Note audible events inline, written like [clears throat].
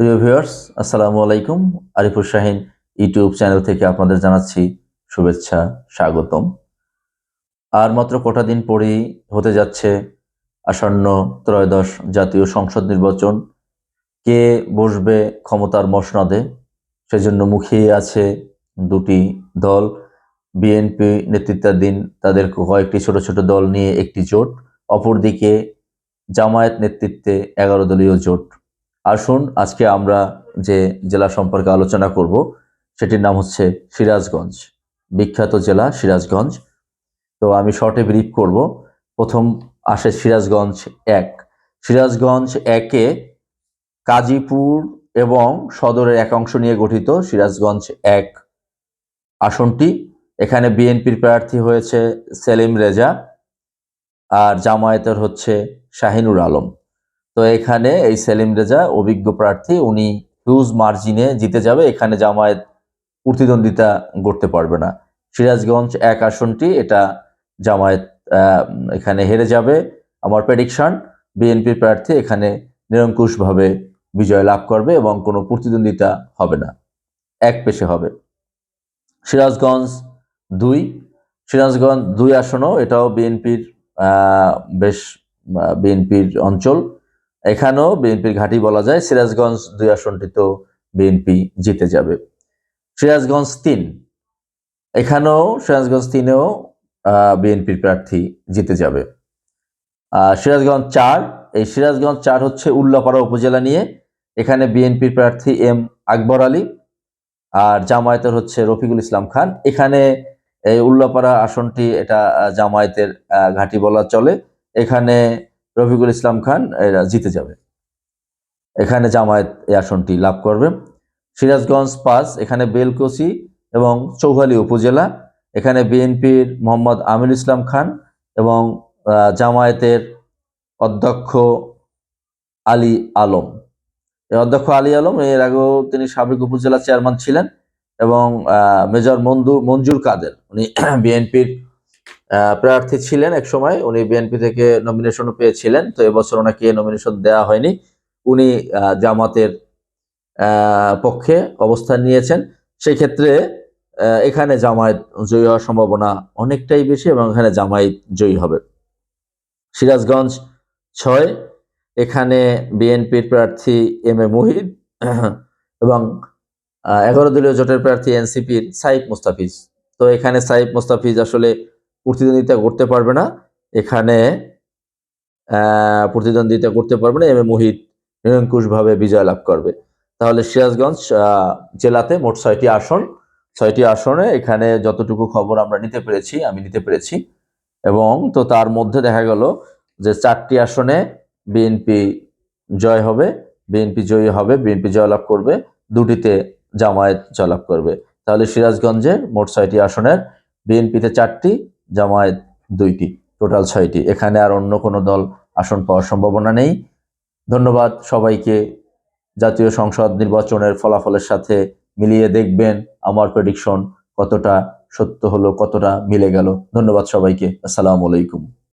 প্রিয় ভিউয়ার্স আসসালামু আলাইকুম আরিফুর শাহিন ইউটিউব চ্যানেল থেকে আপনাদের জানাচ্ছি শুভেচ্ছা, স্বাগতম। আর মাত্র কটা দিন পরেই হতে যাচ্ছে আসন্ন ত্রয়োদশ জাতীয় সংসদ নির্বাচন। কে বসবে ক্ষমতার মসনদে? সেজন্য মুখিয়ে আছে দুটি দল। বিএনপি নেতৃত্বাধীন তাদের কয়েকটি ছোট ছোট দল নিয়ে একটি জোট। অপরদিকে জামায়াত নেতৃত্বে এগারো দলীয় জোট। আসুন, আজকে আমরা যে জেলা সম্পর্কে আলোচনা করব, সেটির নাম হচ্ছে সিরাজগঞ্জ, বিখ্যাত জেলা সিরাজগঞ্জ। তো আমি শর্টে ব্রিফ করব। প্রথম আসে সিরাজগঞ্জ এক। সিরাজগঞ্জ একে কাজীপুর এবং সদরের এক অংশ নিয়ে গঠিত সিরাজগঞ্জ এক আসনটি। এখানে বিএনপির প্রার্থী হয়েছে সেলিম রেজা আর জামায়াতের হচ্ছে শাহিনুর আলম। তো এখানে এই সেলিম রেজা অভিজ্ঞ প্রার্থী, উনি হিউজ মার্জিনে জিতে যাবে, এখানে জামায়াত প্রতিদ্বন্দ্বিতা করতে পারবে না। সিরাজগঞ্জ এক আসনটি, এটা জামায়াত এখানে হেরে যাবে। আমার প্রেডিকশন বিএনপির প্রার্থী এখানে নিরঙ্কুশভাবে বিজয় লাভ করবে এবং কোনো প্রতিদ্বন্দ্বিতা হবে না, এক পেশে হবে। সিরাজগঞ্জ দুই সিরাজগঞ্জ দুই আসনও, এটাও বিএনপির বেশ বিএনপির অঞ্চল। এখানেও বিএনপির ঘাঁটি বলা যায়, সিরাজগঞ্জ দুই আসনটি তো বিএনপি জিতে যাবে। সিরাজগঞ্জ তিন, এখানেও সিরাজগঞ্জ তিনেও বিএনপির প্রার্থী জিতে যাবে। সিরাজগঞ্জ চার, এই সিরাজগঞ্জ চার হচ্ছে উল্লাপাড়া উপজেলা নিয়ে, এখানে বিএনপির প্রার্থী এম আকবর আলী আর জামায়াতের হচ্ছে রফিকুল ইসলাম খান। এখানে এই উল্লাপাড়া আসনটি, এটা জামায়াতের ঘাঁটি বলা চলে। এখানে রফিকুল ইসলাম খান, এরা জিতে যাবে। এখানে জামায়াত এই আসনটি লাভ করবে। সিরাজগঞ্জ পাঁচ এখানে বেলকুচি এবং চৌহালি উপজেলা, এখানে বিএনপির মোহাম্মদ আমির ইসলাম খান এবং জামায়াতের অধ্যক্ষ আলী আলম। এই অধ্যক্ষ আলী আলম, এর আগেও তিনি সাবেক উপজেলা চেয়ারম্যান ছিলেন এবং মেজর মন্দু, মঞ্জুর কাদের, উনি [clears throat] বিএনপির প্রার্থী ছিলেন এক সময় উনি বিএনপি থেকে নমিনেশনও পেয়েছিলেন, তো এবছর ওনাকে নমিনেশন দেওয়া হয়নি। উনি জামাতের পক্ষে অবস্থান নিয়েছেন। সেই ক্ষেত্রে এখানে জামায়াত জয়ী হওয়ার সম্ভাবনা অনেকটাই বেশি এবং এখানে জামায়াত জয়ী হবে। সিরাজগঞ্জ ছয়, এখানে বিএনপির প্রার্থী এম এ মুহিদ এবং এগারো দলীয় জোটের প্রার্থী এনসিপির সাইফ মুস্তাফিজ। তো এখানে সাইফ মুস্তাফিজ আসলে প্রতিদ্বন্দ্বিতা করতে পারবে না। এখানে প্রতিদ্বন্দ্বিতা করতে পারবে না। এম এ মুহিত নিরঙ্কুশভাবে বিজয় লাভ করবে। তাহলে সিরাজগঞ্জ জেলাতে মোট ছয়টি আসন। ছয়টি আসনে এখানে যতটুকু খবর আমরা নিতে পেরেছি, আমি নিতে পেরেছি। এবং তো তার মধ্যে দেখা গেল যে চারটি আসনে বিএনপি জয় হবে, বিএনপি জয়ী হবে, বিএনপি জয়লাভ করবে, দুটিতে জামায়াত জয়লাভ করবে। তাহলে সিরাজগঞ্জে মোট ছয়টি আসনের, বিএনপিতে চারটি জামায়াত দুইটি, টোটাল ছয়টি। এখানে আর অন্য কোনো দল আসন পাওয়ার সম্ভাবনা নেই। ধন্যবাদ সবাইকে। জাতীয় সংসদ নির্বাচনের ফলাফলের সাথে মিলিয়ে দেখবেন আমার প্রেডিকশন কতটা সত্য হলো, কতটা মিলে গেল। ধন্যবাদ সবাইকে। আসসালামু আলাইকুম।